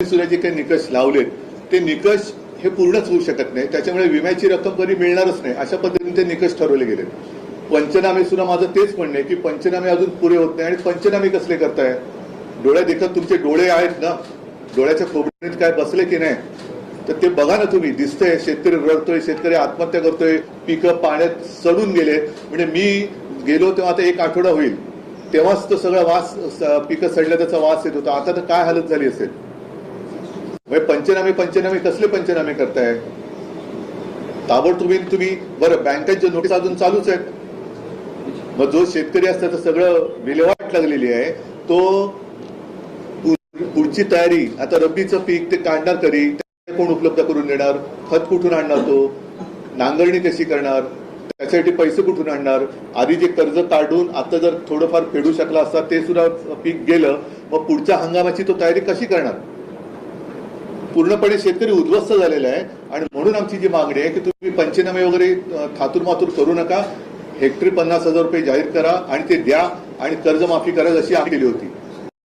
सुद्धा जे काही निकष लावलेत ते निकष हे पूर्णच होऊ शकत नाही. त्याच्यामुळे विम्याची रक्कम कधी मिळणारच नाही. अशा पद्धतीने ते निकष ठरवले गेले पंचनामे सुद्धा माझं तेच म्हणणं आहे की पंचनामे अजून पुरे होत नाही. आणि पंचनामे कसले करताय? डोळ्या देखत तुमचे डोळे आहेत ना? डोळ्याच्या खोबणीत काय बसले की नाही? तर ते बघा ना तुम्ही. दिसतंय शेतकरी रडतोय शेतकरी आत्महत्या करतोय पिकं पाण्यात सडून गेले म्हणजे मी गेलो तेव्हा आता एक आठवडा होईल. तेव्हाच तो सगळा वास पिकं सडल्या त्याचा वास येत होता. आता तर काय हालत झाली असेल? पंचनामे पंचनामे कसले पंचनामे करताय? ताबडतोबीन तुम्ही बरं बँकांच्या नोटीस अजून चालूच आहेत. मग जो शेतकरी असतात तर सगळं विल्हेवाट लागलेली आहे. तो पुढची तयारी आता रब्बीचं पीक ते काढणार तरी कोण उपलब्ध करून देणार? खत कुठून आणणार तो? नांगरणी कशी करणार? त्यासाठी पैसे कुठून आणणार? आधी जे कर्ज काढून आता जर थोडंफार फेडू शकला असता ते सुद्धा पीक गेलं मग पुढच्या हंगामाची तो तयारी कशी करणार? पूर्णपणे शेतकरी उद्ध्वस्त झालेला आहे. आणि म्हणून आमची जी मागणी आहे की तुम्ही पंचनामे वगैरे अ, थातूरमातूर करू नका. हेक्टरी पन्नास हजार रुपये जाहीर करा आणि ते द्या आणि कर्जमाफी करा जशी आम्ही केली होती.